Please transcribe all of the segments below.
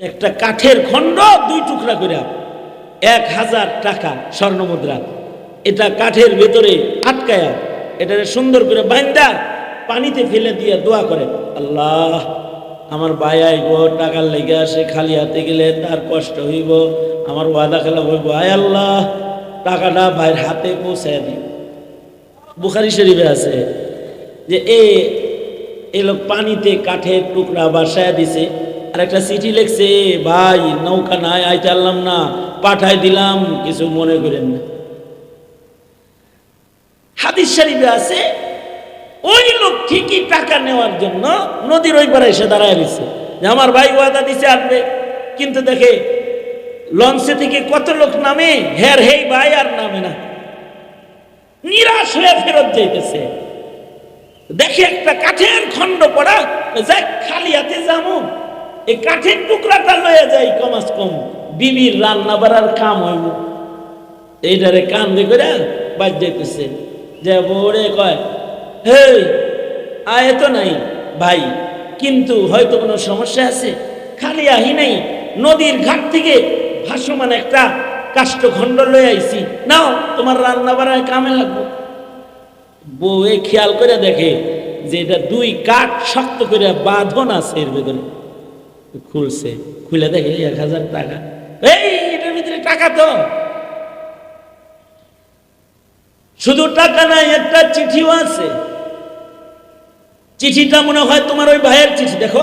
একটা কাঠের খণ্ড দুই টুকরা করে এক হাজার টাকা স্বর্ণ মুদ্রা এটা কাঠের ভেতরে আটকায়া এটা সুন্দর করে বাইন্দা পানিতে ফেলে দিয়ে দোয়া করে। আল্লাহ, আমার ভাই আইব, টাকার লেগে আসে, খালি হাতে গেলে তার কষ্ট হইব, আমার ওয়াদা খেলা হইব। আয় আল্লাহ, টাকাটা ভাইয়ের হাতে পৌঁছায় দিই বুখারি শরীফে আছে যে এ লোক পানিতে কাঠের টুকরা বাসায় দিছে। আর একটা চিঠি লিখছে, ভাই, নৌকা নাই আই চাললাম না, পাঠাই দিলাম। কিছু মনে করেন না। হাদিস শরীফে আছে, ওই লোক ঠিকই টাকা নেওয়ার জন্য নদীর ওই পারে এসে দাঁড়ায় দিছে যে আমার ভাই ওয়াদা দিছে আসবে কিন্তু দেখে লঞ্চে থেকে কত লোক নামে, হের হেই ভাই আর নামে না। নিরাশ হয়ে ফেরত যাইতেছে। দেখে একটা কাঠের খণ্ড পড়া, যাক, খালি হাতে যাব এই কাঠের টুকরাটা লয়ে যাই কমাস কম। বিবির রান্না বাড়ার কাম হইব। এইটারে কান দিয়ে করে বাজ যাইতেছে। যে বড়ে কয় হে আয় তো নাই ভাই, কিন্তু হয়তো কোনো সমস্যা আছে। খালি আহি নাই, নদীর ঘাট থেকে ভাসমান একটা কাষ্ঠখণ্ড লয়ে আইছি। নাও, তোমার রান্না বাড়ায় কামে লাগবো। বউয়ে খেয়াল করে দেখে যে এটা দুই কাঠ শক্ত করে বাঁধন আছে এর ভেতরে। খুলছে, খুলে দেখে এক হাজার টাকা। এই, এটার ভিতরে টাকা তো শুধু টাকা নাই, একটা চিঠিও আছে। চিঠিটা মনে হয় তোমার ওই ভাইয়ের চিঠি, দেখো।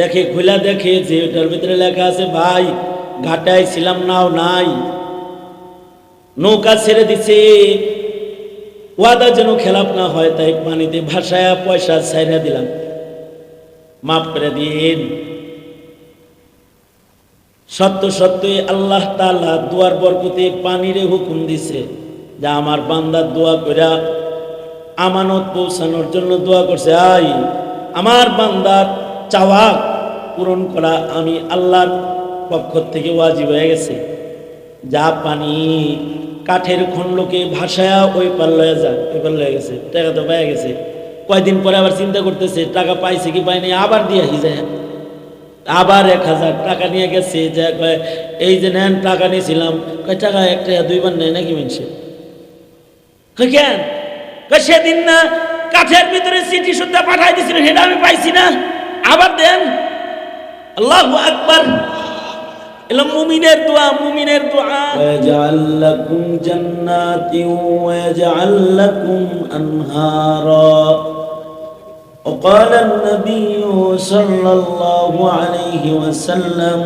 দেখে, খুলা দেখে যে ওটার ভিতরে লেখা আছে, ভাই, ঘাটায় ছিলাম নাও নাই। নৌকা ছেড়ে দিছে। ওয়াদা যেন খেলাপ না হয়, তাই পানিতে ভাসায়া পয়সা ছাইরা দিলাম। মাফ করে দিন। সত্য সত্যই আল্লাহ তাআলা দুয়ার বরকতে পানিরে হুকুম দিছে যা আমার বান্দার দোয়া কইরা আমানত পৌঁছানোর জন্য দোয়া করছে, আই, আমার বান্দার চাওয়া পূরণ করা আমি আল্লাহর পক্ষ থেকে ওয়াজিব হয়ে গেছে। যা পানি কাঠের খণ্ডকে ভাসায়া ওই পার লয়ে যা, ওই পার লয়ে গেছে, টাকা তো পেয়ে গেছে। কয়দিন পরে আবার চিন্তা করতেছে, টাকা পাইছে কি পাইনি, আবার দিয়ে যায়? আবার এক হাজার টাকা নিয়ে গেছে, যা এই যে নেন, টাকা নিয়েছিলাম। কয়, টাকা একটা দুইবার নেয় নাকি মিনছে? সেদিন না কাঠের ভিতরে চিঠি সুদ্ধা পাঠাই দিয়েছিল, সেটা আমি পাইছি না। আবার দেন। আল্লাহ একবার এলো মুমিনের দোয়া, মুমিনের আনহারা। وقال النبي صلى الله عليه وسلم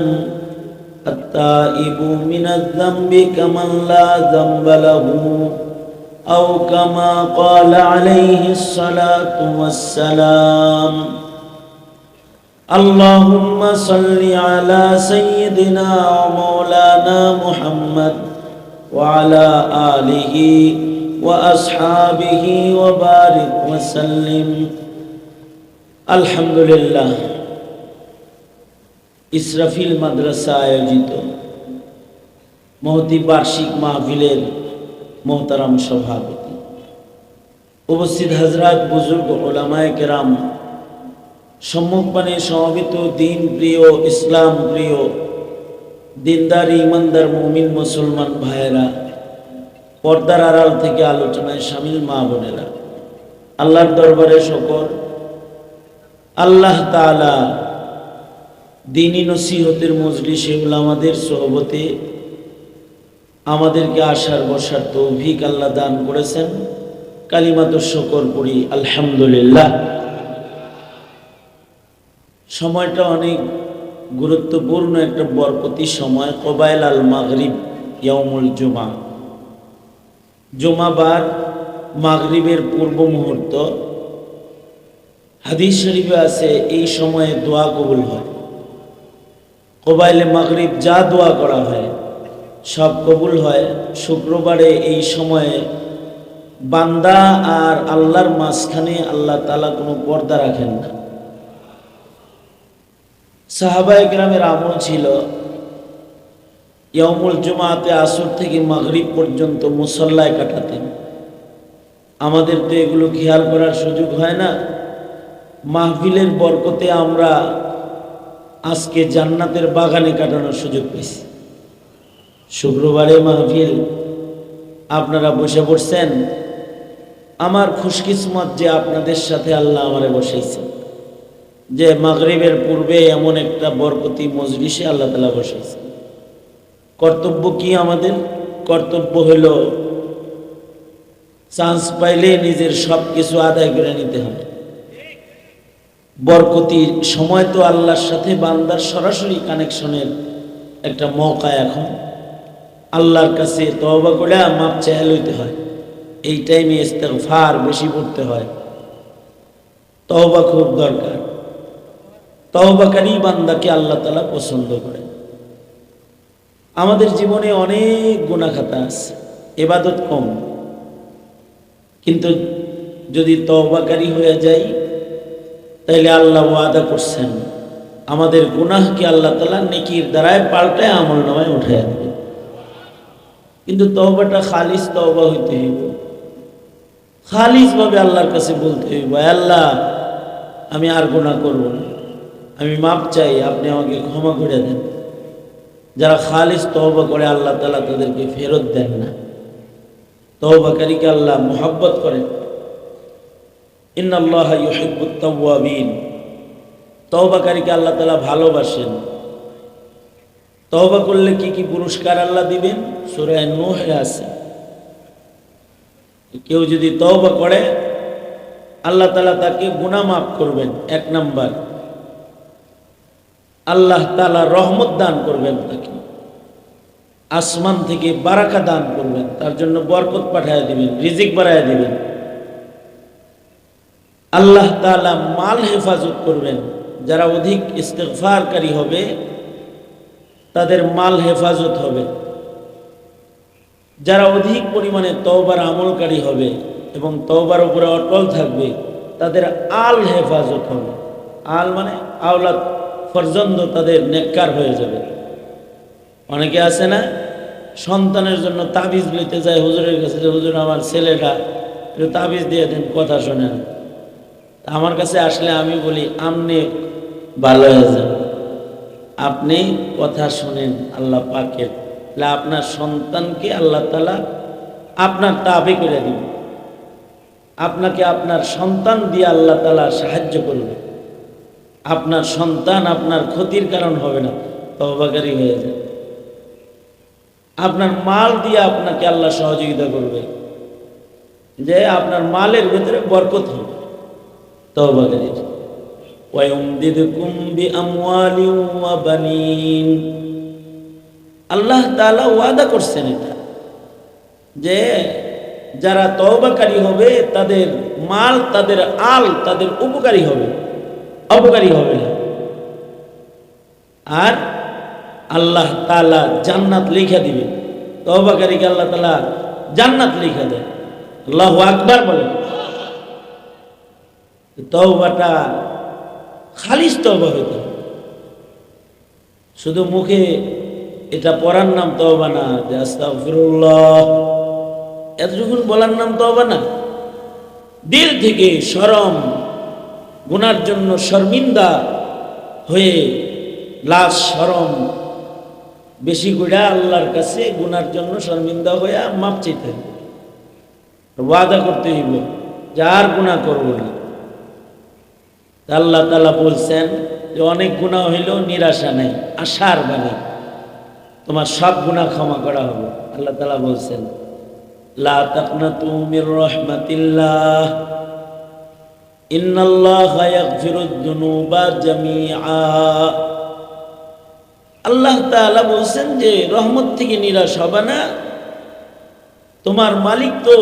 التائب من الذنب كمن لا ذنب له أو كما قال عليه الصلاة والسلام. اللهم صل على سيدنا ومولانا محمد وعلى آله وأصحابه وبارك وسلم. আলহামদুলিল্লাহ, ইসরাফিল মাদ্রাসা আয়োজিত মহতি বার্ষিক মাহফিলের মহতারাম সভাপতি। উপস্থিত হাজরাত বুজুর্গ ওলামায় কেরাম, সম্মুখপানে সমবেত দিন প্রিয়, ইসলাম প্রিয়, দিনদার, ইমানদার, মুমিন, মুসলমান ভাইয়েরা, পর্দার আড়াল থেকে আলোচনায় সামিল মা বোনেরা, আল্লাহর দরবারে শকর আল্লাহ তালা দিনী নসিহতের মজলিসে আমাদের সহবতে আমাদেরকে আসার বসার তৌভিক আল্লাহ দান করেছেন। কালিমাত শকর করি আলহামদুলিল্লাহ। সময়টা অনেক গুরুত্বপূর্ণ, একটা বরকতি সময়, কবাইল আল মাগরিব ইয়ামুল জুমা। জুমাবার মাগরিবের পূর্ব মুহূর্ত হাদিস শরীফে আছে, এই সময়ে দোয়া কবুল হয়। কবাইলে মাগরিব যা দোয়া করা হয়, সব কবুল হয়। শুক্রবারে এই সময়ে বান্দা আর আল্লাহর মাঝখানে আল্লাহ তালা কোনো পর্দা রাখেন না। সাহাবাই গ্রামের আমল ছিল ইয়মুল জুমাতে আসর থেকে মাগরিব পর্যন্ত মুসল্লায় কাটাতেন। আমাদের তো এগুলো খেয়াল করার সুযোগ হয় না। মাহফিলের বরকতে আমরা আজকে জান্নাতের বাগানে কাটানোর সুযোগ পেয়েছি। শুক্রবারে মাহফিল, আপনারা বসে পড়ছেন। আমার খুশকিসমত যে আপনাদের সাথে আল্লাহ আমারে বসেছেন যে মাগরিবের পূর্বে এমন একটা বরকতি মজলিসে আল্লাহ তালা বসেছেন কর্তব্য কি আমাদের? কর্তব্য হল চান্স পাইলে নিজের সব কিছু আদায় করে নিতে হবে। বরকতি সময় তো আল্লাহর সাথে বান্দার সরাসরি কানেকশনের একটা মৌকা এখন। আল্লাহর কাছে তওবা করে মাপ চাইয়া লইতে হয়। এই টাইমে ইস্তেগফার বেশি পড়তে হয়। তওবা খুব দরকার। তওবাকারী বান্দাকে আল্লাহ তালা পছন্দ করে আমাদের জীবনে অনেক গুণাখাতা আছে এবাদত কম। কিন্তু যদি তওবাকারী হয়ে যাই তাইলে আল্লাহ ওয়াদা করছেন, আমাদের গুনাহকে আল্লাহ তালা নেকির দ্বারায় পাল্টায় আমল নামায় উঠাইয়া দেবে। কিন্তু তহবাটা খালিস তহবা হইতে হইব। খালিস ভাবে আল্লাহর কাছে বলতে হইব আল্লাহ, আমি আর গুণা করব না। আমি মাপ চাই, আপনি আমাকে ক্ষমা করে দেন। যারা খালিস তহবা করে, আল্লাহ তালা তাদেরকে ফেরত দেন না। তওবাকারীকে আল্লাহ মোহাব্বত করেন। ইন্নাল্লাহ তওবাকারীকে আল্লাহ তালা ভালোবাসেন। তওবা করলে কি কি পুরস্কার আল্লাহ দিবেন? সূরা নূহে আছে। কেউ যদি তওবা করে, আল্লাহ তালা তাকে গুনাহ মাফ করবেন, এক নাম্বার। আল্লাহ তাআলা রহমত দান করবেন তাকে। আসমান থেকে বারাকা দান করবেন, তার জন্য বরকত পাঠায় দিবেন, রিজিক বাড়ায় দিবেন। আল্লাহ তাআলা মাল হেফাজত করবেন। যারা অধিক ইস্তেগফারকারী হবে, তাদের মাল হেফাজত হবে। যারা অধিক পরিমাণে তওবার আমলকারী হবে এবং তওবার উপরে অটল থাকবে, তাদের আল হেফাজত হবে। আল মানে আওলাদ পর্যন্ত তাদের নেককার হয়ে যাবে। অনেকে আছে না, সন্তানের জন্য তাবিজ লইতে যায়, হুজুরের কাছে হুজুর, আমার ছেলেটা তাবিজ দিয়ে দেন, কথা শোনেন। তা আমার কাছে আসলে আমি বলি আপনি ভালো হয়ে যান আপনি কথা শোনেন আল্লাহ পাকের। তাহলে আপনার সন্তানকে আল্লাহ তালা আপনার তাবে করে দিবে। আপনাকে আপনার সন্তান দিয়ে আল্লাহ তালা সাহায্য করবে। আপনার সন্তান আপনার ক্ষতির কারণ হবে না তহবাকারী হয়ে যায় আপনার মাল দিয়ে আপনাকে আল্লাহ সহযোগিতা করবে। যে আপনার মালের ভেতরে বরকত হবে। তবাগারির আল্লাহ তালা ওয়াদা করছেন এটা, যে যারা তবাকারী হবে, তাদের মাল, তাদের আল, তাদের উপকারী হবে, অপকারী হবে না। আর আল্লাহ তালা জান্নাত লিখা দিবে তবাকারীকে আল্লাহ তালা জান্নাত লিখা দেয় আল্লাহ আকবার বলেন। তওবাটা খালিস তবা হইতে। শুধু মুখে এটা পড়ার নাম তবা না, যে আস্তাগফিরুল্লাহ, এতটুকুন বলার নাম তবা না। দিল থেকে শরম গুনার জন্য শর্মিন্দা হয়ে লাশ শরম বেশি করে আল্লাহর কাছে গুনার জন্য শর্মিন্দা হয়ে মাপ চাইতে ওয়াদা করতে হইব যে আর গুণা করব না। আল্লাহ তালা বলছেন যে অনেক গুণা হইলেও নিরাশা নেই, আশার বাণী। তোমার সব গুণা ক্ষমা করা হবে। আল্লাহ তালা বলছেন, লা তাকনাতু মির রাহমাতিল্লাহ, ইন্নাল্লাহ ইয়াগফিরুদ দুনুবা জামিআ। আল্লাহ তাআলা বলছেন যে, রহমত থেকে নিরাশ হবে না। তোমার মালিক তো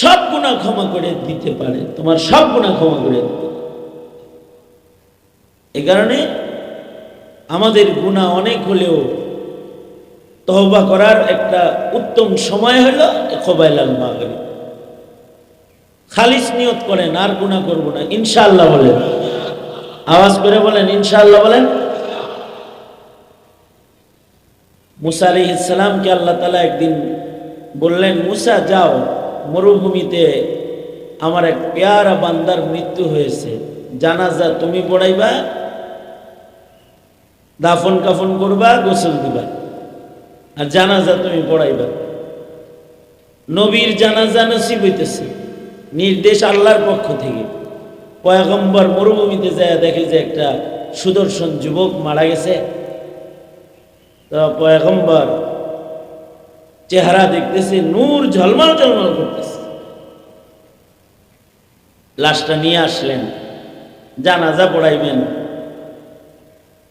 সব গুণা ক্ষমা করে দিতে পারে, তোমার সব গুণা ক্ষমা করে দিতে। এ কারণে আমাদের গুণা অনেক হলেও তহবা করার একটা উত্তম সময় হলো খোবাইলাল মাগরিব। খালিস নিয়ত করেন, আর গুণা করব না। ইনশাআল্লাহ বলেন। আওয়াজ করে বলেন, ইনশাআল্লাহ বলেন। মুসা আলি ইসলামকে আল্লাহ তালা একদিন বললেন, মুসা, যাও। মরুভূমিতে আমার এক পেয়ারা বান্দার মৃত্যু হয়েছে। জানাজা তুমি পড়াইবা, দাফন কাফন করবা, গোসল দিবা। আর জানাজা তুমি পড়াইবা। নবীর জানাজা নসিব হইতেছে। নির্দেশ আল্লাহর পক্ষ থেকে। পয়গম্বর মরুভূমিতে যায় দেখে যে একটা সুদর্শন যুবক মারা গেছে। তো পয়গম্বর চেহারা দেখতেছে, নূর ঝলমল ঝলমল করতেছে। লাশটা নিয়ে আসলেন। জানাজা পড়াইবেন।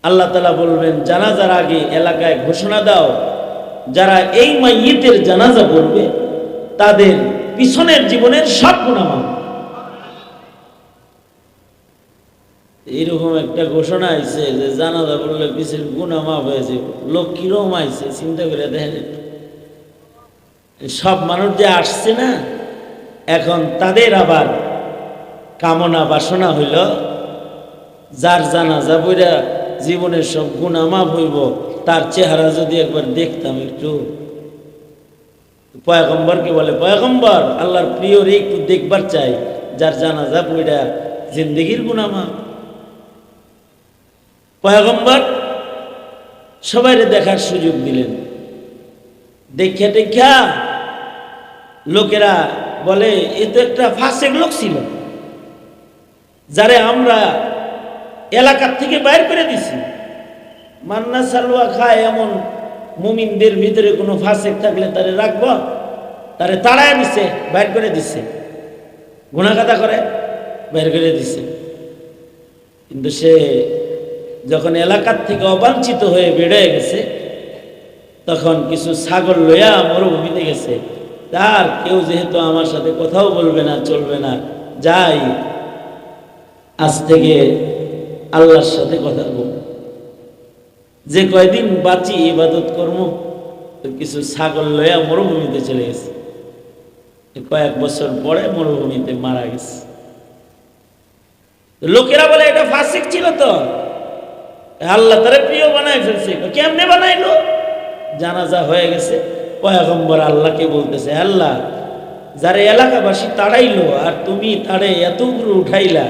আল্লাহ তালা বলবেন, জানাজার আগে এলাকায় ঘোষণা দাও, যারা এই মাইয়িতের জানাজা পড়বে, তাদের পিছনের জীবনের সব গুণামান এইরকম একটা ঘোষণা আইছে যে জানাজা পড়লে পিছের গুণা মাফ হয়েছে লোক কীরকম আইছে, চিন্তা করে দেখেন সব মানুষ যে আসছে না, এখন তাদের আবার কামনা বাসনা হইল যার জানাজা বইরা জীবনের সব গুণা মাফ হইব, তার চেহারা যদি একবার দেখতাম একটু। পয়গম্বরকে বলে, পয়গম্বর, আল্লাহর প্রিয় রে, একটু দেখবার চাই, যার জানাজা বইরা জিন্দগির গুণা মাফ। পয়গম্বর সবাইরে দেখার সুযোগ দিলেন। দেখা দেখা লোকেরা বলে, এ তো একটা ফাঁসের লোক ছিল, যারে আমরা এলাকার থেকে বাইর করে দিছি। মান্না সালুয়া খায় এমন মুমিনদের ভিতরে কোনো ফাঁসেক থাকলে তারে রাখব, তারে তাড়ায় দিছে, বাইর করে দিছে। গুণাকাতা করে, বাইর করে দিছে। কিন্তু সে যখন এলাকার থেকে অবাঞ্ছিত হয়ে বেড়ে গেছে, তখন কিছু ছাগল লইয়া মরুভূমিতে গেছে। তার কেউ যেহেতু আমার সাথে কথাও বলবে না, চলবে না, যাই। আজ থেকে আল্লাহর সাথে কথা বলব যে কয়দিন বাঁচি, ইবাদত কর্ম কিছু ছাগল লইয়া মরুভূমিতে চলে গেছে। কয়েক বছর পরে মরুভূমিতে মারা গেছে। লোকেরা বলে, এটা ফাসিক ছিল তো। আল্লাহ তারা প্রিয় বানায় ফেলছে। কেমনে বানাইলো? জানাজা হয়ে গেছে। পয়াগম্বর আল্লাহকে বলতেছে, আল্লাহ, যারা এলাকাবাসী তাড়াইলো, আর তুমি তাড়ে এত উপরে উঠাইলা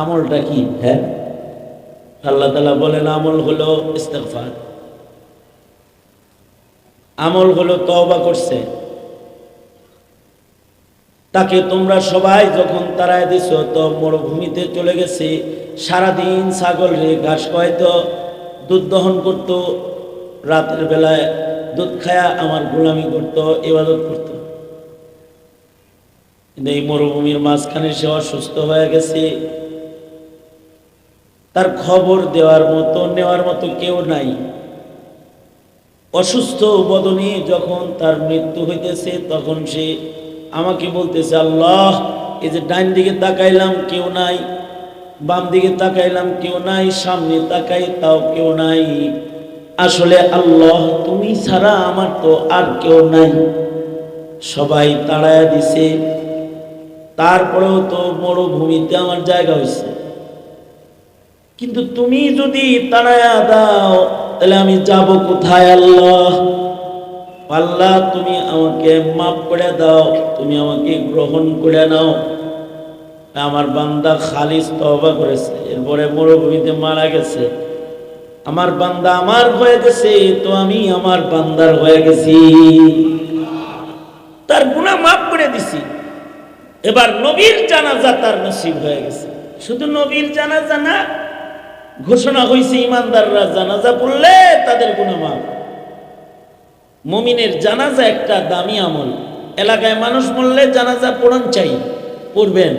আমলটা কি? হ্যাঁ? আল্লাহ তালা বলেন, আমল হলো ইস্তেকফার আমল হলো তবা করছে। তাকে তোমরা সবাই যখন তারায় দিছ, তো মরুভূমিতে চলে গেছে। সারাদিন ছাগল রে, ঘাস খাওয়াইতো, দুধ দহন করত, রাতের বেলায় দুধ খায়া আমার গোলামি করত, ইবাদত করত। এই মরুভূমির মাঝখানে সে অসুস্থ হয়ে গেছে। তার খবর দেওয়ার মতো, নেওয়ার মতো কেউ নাই। অসুস্থ বদনে যখন তার মৃত্যু হইতেছে, তখন সে আমাকে বলতেছে, আল্লাহ, এই যে ডান দিকে তাকাইলাম, কেউ নাই। বাম দিকে তাকাইলাম, কেউ নাই। সামনে তাকাই, তাও কেউ নাই। আসলে আল্লাহ, তুমি ছাড়া আমার তো আর কেউ নাই। সবাই তাড়ায়া দিছে। তারপরেও তো মরুভূমিতে আমার জায়গা হয়েছে কিন্তু তুমি যদি তাড়ায়া দাও, তাহলে আমি যাব কোথায় আল্লাহ? আল্লাহ, তুমি আমাকে মাফ করে দাও, তুমি আমাকে গ্রহণ করে নাও। আমার বান্দা খালিস তবা করেছে, এরপরে মরুভূমিতে মারা গেছে। আমার বান্দা আমার হয়ে গেছে, তো আমি আমার বান্দার হয়ে গেছি। তার গুণা মাফ করে দিছি। এবার নবীর জানাজা তার নসিব হয়ে গেছে। শুধু নবীর জানাজা না ঘোষণা হয়েছে ইমানদাররা জানাজা পড়লে তাদের গুণা মাফ মমিনের জানাজা একটা দামি আমল। এলাকায় মানুষ মরলে জানাজা পড়ন চাই, পড়বেন।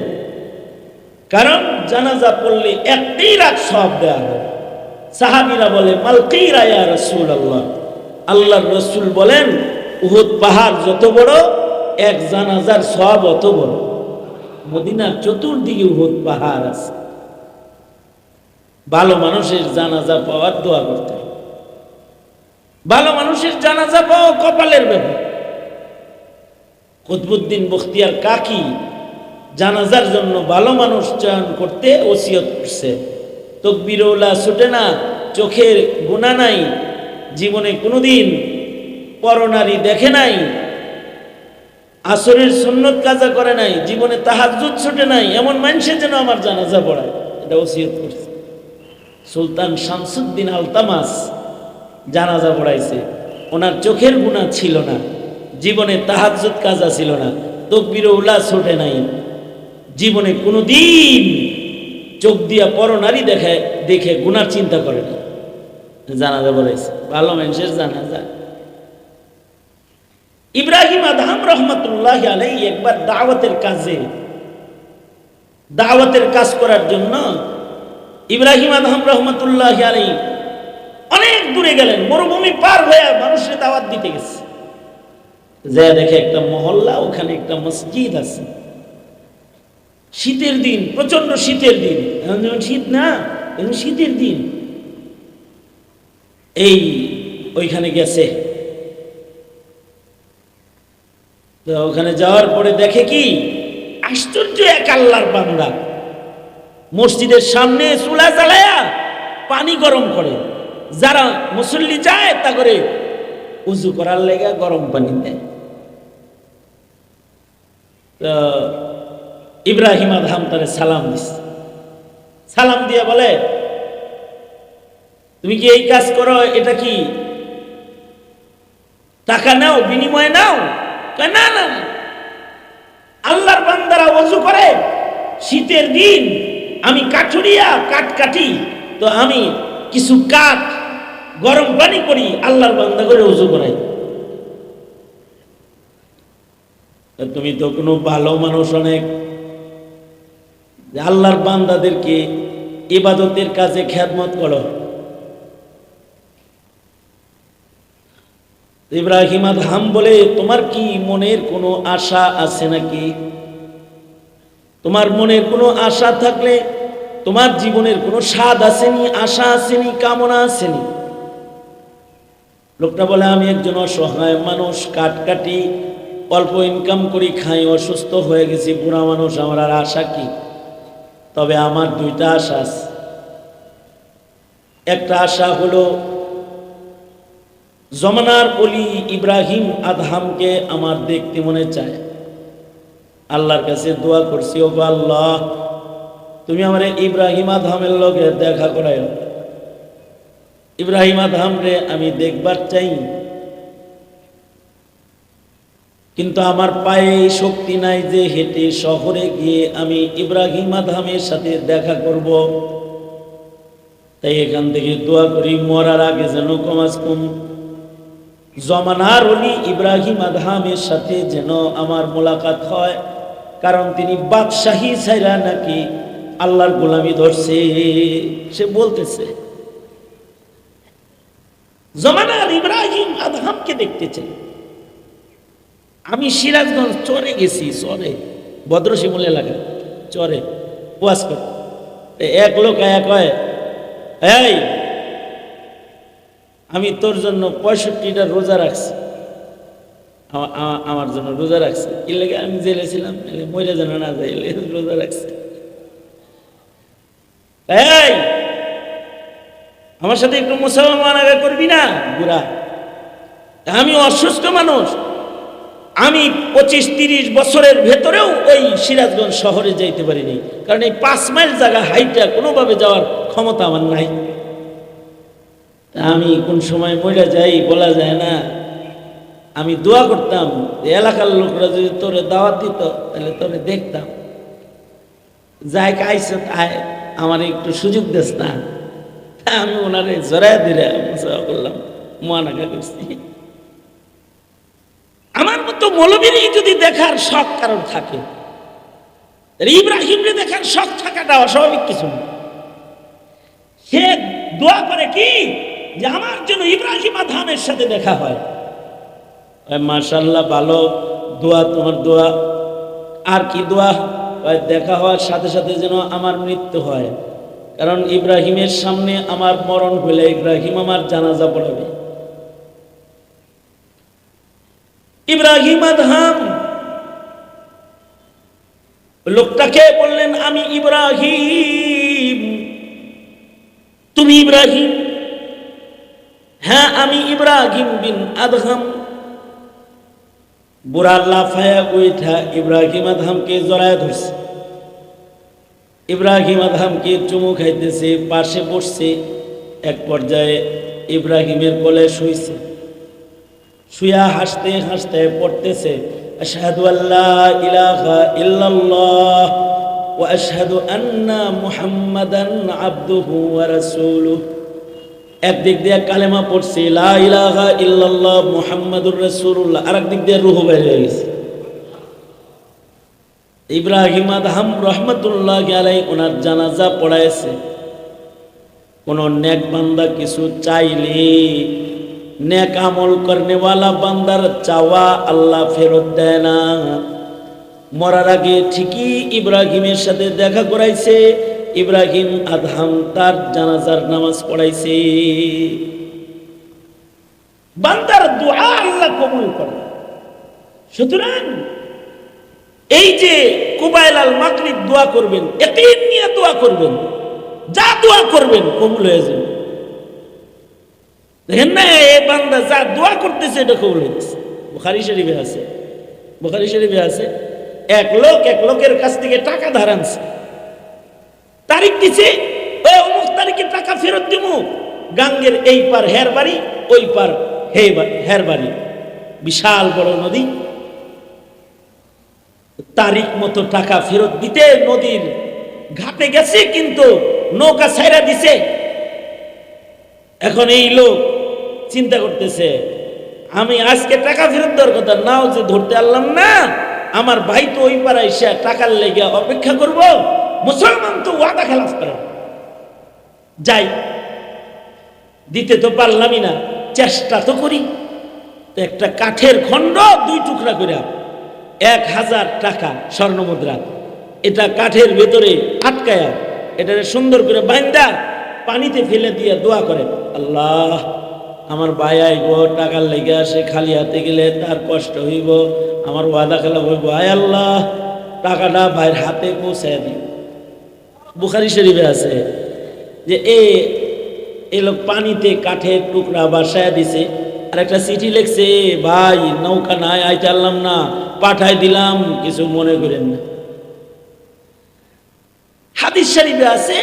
কারণ জানাজা পড়লে একটি রাত সব দেওয়া হয়। সাহাবিরা বলে মালকি রায়া রসুল আল্লাহ আল্লাহর রসুল বলেন, উহুদ পাহাড় যত বড়, এক জানাজার সব অত বড়। মদিনার চতুর্দিকে উহুদ পাহাড় আছে। ভালো মানুষের জানাজা পাওয়ার দোয়া করতে ভালো মানুষের জানাজা পাওয়া কপালের ব্যাপার। কুতবুদ্দিন বখতিয়ার কাকি জানাজার জন্য ভালো মানুষ চয়ন করতে ওসিয়ত করছে। তকবিরৌলা ছুটে না, চোখের গুণা নাই, জীবনে কোনোদিন পরনারী দেখে নাই, আসরের সুন্নত কাজা করে নাই, জীবনে তাহাজুদ ছুটে নাই, এমন মানুষের যেন আমার জানাজা পড়ায়। এটা ওসিয়ত করছে। সুলতান শামসুদ্দিন আলতামাস জানাজা পড়াইছে। ওনার চোখের গুণা ছিল না, জীবনে তাহাজ্জুদ কাজা ছিল না, তকবির উল্লাস ছোটে নাই। জীবনে কোনো দিন চোখ দিয়া পরনারী দেখে দেখে গুনার চিন্তা করে না। জানাজা পড়াইছে। ভালো মানুষের জানাজা। ইব্রাহিম আদহাম রহমতুল্লাহ আলাই একবার দাওয়াতের কাজে, দাওয়াতের কাজ করার জন্য ইব্রাহিম আদহাম রহমতুল্লাহ আলাই অনেক দূরে গেলেন, মরুভূমি পার হয়ে মানুষের দাওয়াত দিতে গেছে। যে দেখে একটা মহল্লা, ওখানে একটা মসজিদ আছে। শীতের দিন প্রচণ্ড শীতের দিন। শীত না, এখন শীতের দিন। এই ওইখানে গেছে। ওখানে যাওয়ার পরে দেখে কি? আশ্চর্য এক আল্লাহর বান্দা। মসজিদের সামনে চুলা জ্বালায়া পানি গরম করে। যারা মুসল্লি যায়, তা করে উজু করার লেগে গরম পানি দেয়। ইব্রাহিম আদহাম তারে সালাম দিস সালাম দিয়ে বলে, তুমি কি এই কাজ করো? এটা কি টাকা নাও, বিনিময় নাও? না না। আল্লাহর বান্দারা অজু করে শীতের দিন আমি কাঠুরিয়া কাঠ কাটি, তো আমি কিছু কাঠ গরম পানি করি, আল্লাহর বান্দা করে অজু করাই। তুমি তো কোনো ভালো মানুষ অনেক। আল্লাহর বান্দাদেরকে ইবাদতের কাজে খ্যাতমত করো। ইব্রাহিম আদহাম বলে, তোমার কি মনের কোনো আশা আছে নাকি? তোমার মনের কোনো আশা থাকলে, তোমার জীবনের কোনো স্বাদ আসেনি, আশা আসেনি, কামনা আসেনি। লোকটা বলে, আমি একজন অসহায় মানুষ কাট কাটি অল্প ইনকাম করি, খাই, অসুস্থ হয়ে গেছি, বুড়া মানুষ, আমার আর আশা কি? তবে আমার দুইটা আশা আছে। একটা আশা হলো, জমানার অলি ইব্রাহিম আদহামকে আমার দেখতে মনে চায়। আল্লাহর কাছে দোয়া করছি ও আল্লাহ, তুমি আমার ইব্রাহিম আদহামের লগে দেখা করাই ইব্রাহিম আদহাম রে আমি দেখবার চাই। কিন্তু আমার পায়ে শক্তি নাই যে হেঁটে শহরে গিয়ে আমি ইব্রাহিম আদহামের সাথে দেখা করব। তাই এখান থেকে দোয়া করি, মরার আগে যেন কমাস কম। জমানার অলি ইব্রাহিম আদহামের সাথে যেন আমার মোলাকাত হয়। কারণ তিনি বাদশাহী ছাইরা নাকি আল্লাহর গোলামি ধরছে। সে বলতেছে জমানার ইব্রাহিম আদহামকে দেখতে চাই আমি সিরাজগঞ্জ চরে গেছি, চরে ভদ্রশিমুল এলাকা চরে, ওয়াজ করতে এক লোক এক হয় এই, আমি তোর জন্য পঁয়ষট্টিটা রোজা রাখছি। আমার জন্য রোজা রাখছে। লেগে আমি জেলে ছিলাম মরে যেন না যাই রোজা রাখছে। আমার সাথে একটু মুসলমান আগে করবি না, বুড়া। আমি অসুস্থ মানুষ। আমি পঁচিশ তিরিশ বছরের ভেতরেও ওই সিরাজগঞ্জ শহরে যাইতে পারিনি। কারণ এই পাঁচ মাইল জায়গা হাইটা কোনোভাবে যাওয়ার ক্ষমতা আমার নাই। আমি কোন সময় মরে যাই বলা যায় না। আমি দোয়া করতাম এলাকার লোকরা যদি তোরে দাওয়াত দিত, তাহলে তোরে দেখতাম। যাই কাইছে তাই আমার একটু সুযোগ দিস না। আমি ওনারে জড়াই দিলে করলাম মোয়ানাকা করছি। আমার মতো মৌলবীরই যদি দেখার শখ কারণ থাকে ইব্রাহিমরে দেখার শখ থাকাটা অস্বাভাবিক কিছু না। সে দোয়া করে কি? যে আমার জন্য ইব্রাহিম আধামের সাথে দেখা হয়। মার্শাল্লাহ ভালো দোয়া, তোমার দোয়া। আর কি দোয়া? দেখা হওয়ার সাথে সাথে যেন আমার মৃত্যু হয়। কারণ ইব্রাহিমের সামনে আমার মরণ হলে ইব্রাহিম আমার জানাজা পড়াবে। ইব্রাহিম আদহাম, লোকটাকে বললেন, আমি ইব্রাহিম। তুমি ইব্রাহিম? হ্যাঁ আমি ইব্রাহিম বিন আদহাম। বুড়া লাফায়া উঠা ইব্রাহিম আদহামকে জড়ায় ধরছে। ইব্রাহিম আদহামকে চুমু খাইতেছে, পাশে বসছে, এক পর্যায়ে ইব্রাহিমের কোলে শুইছে। শুয়া হাসতে হাসতে পড়তেছে, আশহাদু আল্লাহ ইলাহা ইল্লাল্লাহ ওয়া আশহাদু আন্না মুহাম্মাদান আবদুহু ওয়া রাসূলুহু। একদিক দিয়ে কালেমা পড়ছে ইলাহা ইল্লাল্লাহ মুহাম্মাদুর রাসূলুল্লাহ আরেক দিক দিয়ে রূহ বের হয়ে গেছে। ইব্রাহিম আদহাম রহমতুল্লাহ আলাই ওনার জানাজা পড়াইছে। কোন নেক বান্দা কিছু চাইলে নেক আমল করনেওয়ালা বান্দার চাওয়া আল্লাহ ফেরত দেয় না। মরার আগে ঠিকই ইব্রাহিমের সাথে দেখা করাইছে ইব্রাহিম আদহাম তার জানাজার নামাজ পড়াইছে। বান্দার দোয়া আল্লাহ কবুল করে সুতরাং এই যে কুবাইল আল দোয়া করবেন একিন নিয়ে দোয়া করবেন, যা দোয়া করবেন কবুল হয়ে যাবে। দেখেন না, এ বান্দা যা দোয়া করতেছে এটা কবুল হয়েছে বুখারি শরীফে আছে, বুখারি শরীফে আছে, এক লোক এক লোকের কাছ থেকে টাকা ধার আনছে। তারিখ দিছে ও অমুক তারিখে টাকা ফেরত দিব গাঙ্গের এই পার হের বাড়ি ওই পার হে হের বাড়ি বিশাল বড় নদী। তারিখ মতো টাকা ফেরত দিতে নদীর ঘাটে গেছে, কিন্তু নৌকা ছাইরা দিছে। এখন এই লোক চিন্তা করতেছে, আমি আজকে টাকা ফেরত দেওয়ার কথা, নাও যে ধরতে পারলাম না, আমার ভাই তো ওই পাড়া এসে টাকার লেগে অপেক্ষা করব। মুসলমান তো ওয়াদা খেলাফ করে। যাই, দিতে তো পারলামই না, চেষ্টা তো করি। তো একটা কাঠের খণ্ড দুই টুকরা করে, এক হাজার টাকা স্বর্ণ মুদ্রা। এটা কাঠের ভেতরে আটকায়া এটা সুন্দর করে বাইন্দা, পানিতে ফেলে দিয়ে দোয়া করে। আল্লাহ, আমার ভাই আইব, টাকার লেগে আসে, খালি হাতে গেলে তার কষ্ট হইব, আমার ওয়াদা খেলা হইব। আয় আল্লাহ, টাকাটা ভাইয়ের হাতে পৌঁছায় দিই বুখারি শরীফে আছে যে এ লোক পানিতে কাঠের টুকরা বাসায় দিছে, আর একটা চিঠি লিখছে, ভাই, নৌকা নাই, আইতে আনলাম না পাঠাই দিলাম, কিছু মনে করেন না। হাদিস শরীফে আছে,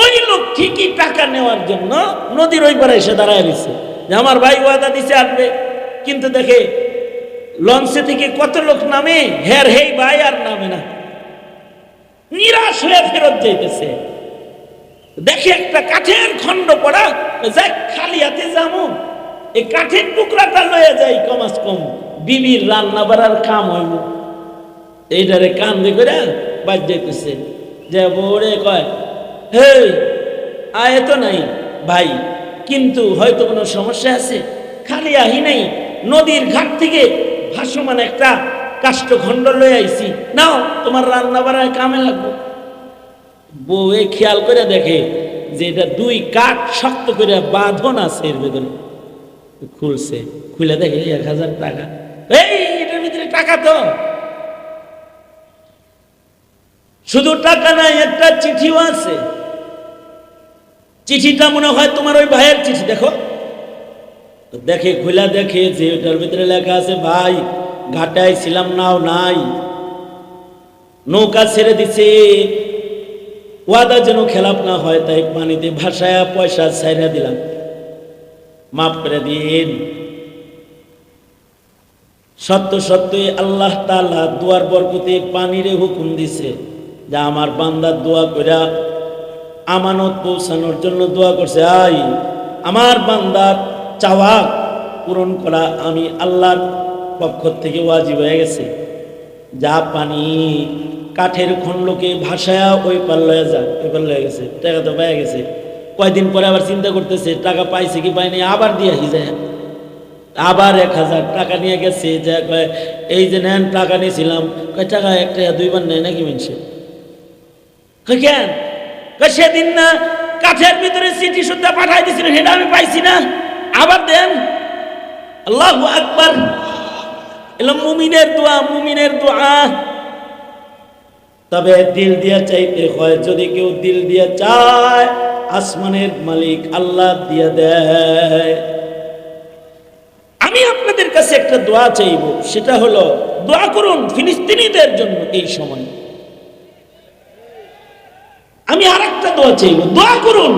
ওই লোক ঠিকই টাকা নেওয়ার জন্য নদীর ওই পারে এসে দাঁড়ায় দিছে যে আমার ভাই ওয়াদা দিছে আসবে, কিন্তু দেখে লঞ্চে থেকে কত লোক নামে, হের হেই ভাই আর নামে না। নিরাশ হয়ে ফেরত যাইতেছে। দেখে একটা কাঠের খণ্ড পড়া যাই খালি হাতে যাব এই কাঠের টুকরাটা লয়ে যাই কমাস কম। বিবির রান্না বাড়ার কাম হইব। এইটারে কান দিয়ে করে বাদ যাইতেছে। যে বউরে কয় হে আয় তো নাই ভাই, কিন্তু হয়তো কোনো সমস্যা আছে। খালি আহি নাই, নদীর ঘাট থেকে ভাসমান একটা কাষ্ঠখণ্ড লয়ে আইছি। নাও, তোমার রান্না বাড়ায় কামে লাগবো। বউয়ে খেয়াল করে দেখে যে এটা দুই কাঠ শক্ত করে বাঁধন আছে এর ভেতরে। খুলছে, খুলে দেখে এক হাজার টাকা। এই, এটার ভিতরে টাকা তো। শুধু টাকা নাই, একটা চিঠিও আছে। চিঠিটা মনে হয় তোমার ওই ভাইয়ের চিঠি, দেখো। দেখে, খুলা দেখে যে ওটার ভিতরে লেখা আছে, ভাই ঘাটায় ছিলাম নাও নাই। নৌকা ছেড়ে দিছে। ওয়াদা যেন খেলাপ না হয়, তাই পানিতে ভাসায়া পয়সা ছাইরা দিলাম। মাফ করে দিন। সত্য সত্যই আল্লাহ তালা দুয়ার বরকতে পানিরে হুকুম দিছে যা আমার বান্দার দোয়া কইরা আমানত পৌঁছানোর জন্য দোয়া করছে। আই, আমার বান্দার চাওয়া পূরণ করা আমি আল্লাহর পক্ষ থেকে ওয়াজিব হয়ে গেছে। যা পানি কাঠের খণ্ডকে ভাসায়া ওই পার লয়ে যা, ওই পার লয়ে গেছে, টাকা তো পেয়ে গেছে। কয়দিন পরে আবার চিন্তা করতেছে, টাকা পাইছে কি পাইনি, আবার দিয়ে যায়। আবার এক হাজার টাকা নিয়ে গেছে, যে কয়, এই যে নেন, টাকা নিয়েছিলাম। কয়, টাকা একটা দুইবার নেয় নাকি কয়, কেন? সেদিন না কাঠের ভিতরে চিঠি সুদ্ধা পাঠাই দিয়েছিলেন, সেটা আমি পাইছি না। আবার দেন? আল্লাহ আকবার। এলো মুমিনের দোয়া মুমিনের দোয়া। তবে দিল দিয়া চাইতে হয়, যদি কেউ দিল দিয়া চায়, আসমানের মালিক আল্লাহ দিয়া দেয়। আমি আপনাদের কাছে একটা দোয়া চাইব, সেটা হলো, দোয়া করুন ফিলিস্তিনিদের জন্য এই সময়। আমি আর একটা দোয়া চাইব, দোয়া করুন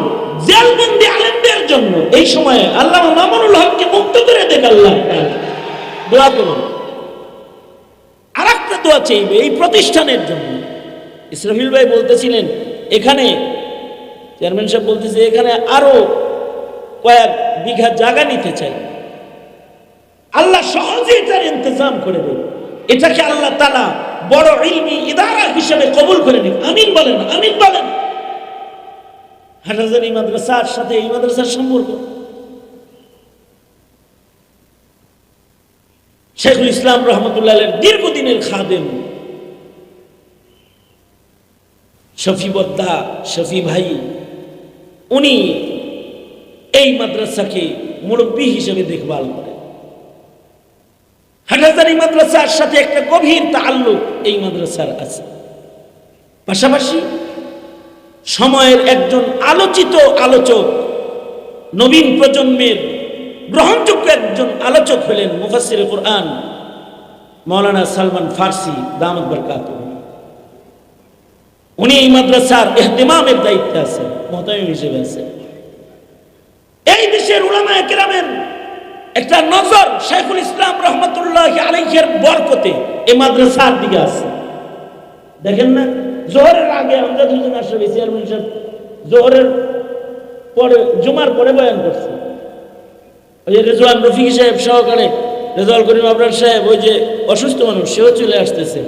জেলবন্দি আলেমদের জন্য এই সময়ে। আল্লাহ মামুনুল হককে মুক্ত করে দেখ আল্লাহ। দোয়া করুন। আর একটা দোয়া চাইবে এই প্রতিষ্ঠানের জন্য। ইসরাফিল ভাই বলতেছিলেন, এখানে, চেয়ারম্যান সাহেব বলতেছে, এখানে আরও কয়েক বিঘা জায়গা নিতে চাই। আল্লাহ সহজে এটার ইন্তজাম করে দেবে। এটাকে আল্লাহ তালা বড় ইলমি ইদারা হিসেবে কবুল করে নিন আমিন বলেন আমিন বলেন। হাটাজারি মাদ্রাসার সাথে এই মাদ্রাসার সম্পর্ক। শেখুল ইসলাম রহমতুল্লাহ দীর্ঘদিনের খাদেম। শফি বদ্দা, শফি ভাই, উনি এই মাদ্রাসাকে মুরব্বী হিসেবে দেখভাল করে হাটাজারি মাদ্রাসার সাথে একটা গভীর তাল্লুক এই মাদ্রাসার আছে। পাশাপাশি সময়ের একজন আলোচিত আলোচক নবীন প্রজন্মের গ্রহণযোগ্য একজন আলোচক হলেন মুফাসির কোরআন মৌলানা সালমান ফার্সি দামদ বরকাত উনি এই মাদ্রাসার এহতেমামের দায়িত্বে আছেন মহতামিম হিসেবে আছেন এই দেশের উলামায়ে কেরামের একটা নজর শেখুল ইসলাম রহমতুল্লাহ আলাইহের বরকতে এই মাদ্রাসার দিকে আছে। দেখেন না, জোহরের আগে আমরা দুজন আসলে চেয়ারম্যান সাহেব জোহরের পরে, জুমার পরে বয়ান করছে। ওই যে রেজওয়ান রফিক সাহেব সহকারে রেজাউল করিম আবরার সাহেব, ওই যে অসুস্থ মানুষ, সেও চলে আসতেছে।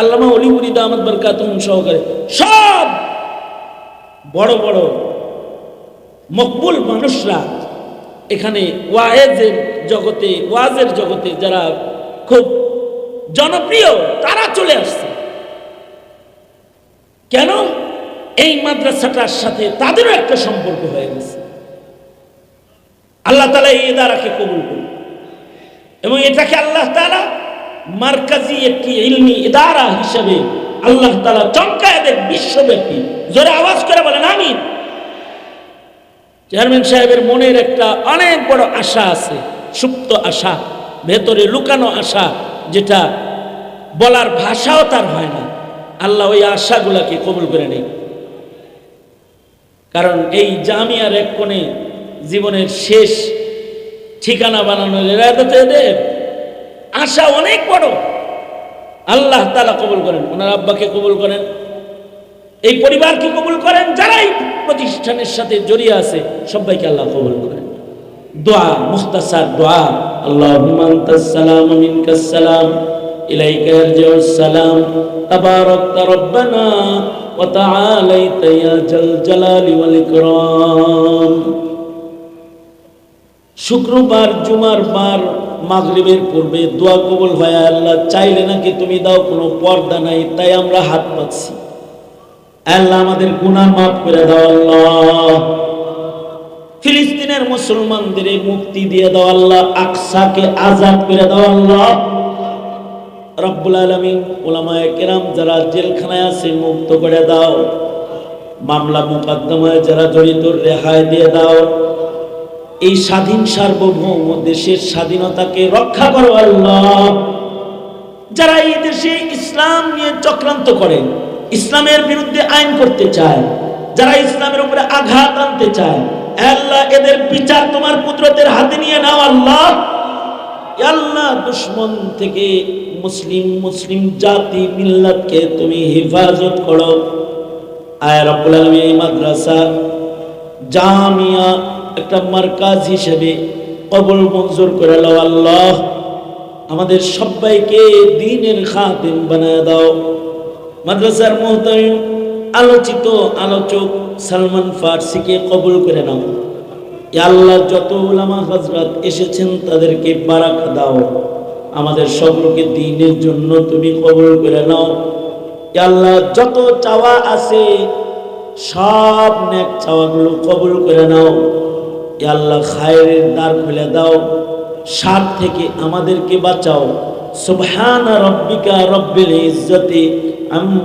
আল্লামা অলিপুরি দামদ বরকাতুম সহকারে, সব বড় বড় মকবুল মানুষরা এখানে ওয়াজের জগতে ওয়াজের জগতে যারা খুব জনপ্রিয়, তারা চলে আসছে। কেন? এই মাদ্রাসাটার সাথে তাদেরও একটা সম্পর্ক হয়ে গেছে। আল্লাহ তালা এই দ্বারাকে কবুল করুন। এবং এটাকে আল্লাহ তালা মার্কাজি একটি ইলমি ইদারা হিসেবে আল্লাহ তালা চমকায় দেখ বিশ্বব্যাপী। জোরে আওয়াজ করে বলেন আমি চেয়ারম্যান সাহেবের মনের একটা অনেক বড় আশা আছে, সুপ্ত আশা, ভেতরে লুকানো আশা, যেটা বলার ভাষাও তার হয় না। আল্লাহ ওই আশাগুলাকে কবুল করে নেই। কারণ এই জামিয়ার এক কোণে জীবনের শেষ ঠিকানা বানানো এদের আশা অনেক বড়। আল্লাহ তালা কবুল করেন, ওনার আব্বাকে কবুল করেন, এই পরিবারকে কবুল করেন, যারাই প্রতিষ্ঠানের সাথে জড়িয়ে আছে, সবাইকে আল্লাহ কবুল করেন। দোয়া, মুখতাসার দোয়া আনতাস সালাম মিনকাস সালাম সালাম, তাবারাকতা রব্বানা ওয়া তাআলাইতা ইয়া জাল জালালি ওয়াল ইকরাম। শুক্রবার, জুমার বার, মাগরিবের পূর্বে দোয়া কবুল হয়, আল্লাহ চাইলে নাকি তুমি দাও, কোনো পর্দা নাই, তাই আমরা হাত পাচ্ছি আল্লাহ আমাদের গুনাহ মাফ করে দাও, আল্লাহ। ফিলিস্তিনের মুসলমানদের মুক্তি দিয়ে দাও, আল্লাহ। আকসাকে আজাদ করে দাও, আল্লাহ। রব্বুল আলমিন ওলামায় কেরাম যারা জেলখানায় আছে, মুক্ত করে দাও। মামলা মোকদ্দমায় যারা জড়িত, রেহাই দিয়ে দাও। এই স্বাধীন সার্বভৌম দেশের স্বাধীনতাকে রক্ষা করো আল্লাহ। যারা এই দেশে ইসলাম নিয়ে চক্রান্ত করে, ইসলামের বিরুদ্ধে আইন করতে চায়, যারা ইসলামের উপরে আঘাত আনতে চায়, আল্লাহ এদের বিচার তোমার কুদরতের হাতে নিয়ে নাও আল্লাহ। আল্লাহ, দুশ্মন থেকে মুসলিম মুসলিম জাতি, মিল্লাতকে তুমি হেফাজত করো। আয় রব্বুল মাদ্রাসা জামিয়া একটা মার্কাজ হিসেবে কবল মঞ্জুর করে লাও আল্লাহ। আমাদের সবাইকে দিনের খাতিম বানায় দাও। মাদ্রাসার মোহতামিম, আলোচিত আলোচক সালমান ফার্সিকে কবুল করে নাও। আল্লাহ যত উলামা হজরত এসেছেন তাদেরকে বারাক দাও। আমাদের সকলকে দিনের জন্য তুমি কবুল করে নাও। আল্লাহ যত চাওয়া আছে, সব নেক চাওয়াগুলো কবুল করে নাও। আল্লাহ খায়ের দ্বার খুলে দাও সার থেকে আমাদেরকে বাঁচাও। সুবহান রব্বিকা রব্বিল ইজ্জতি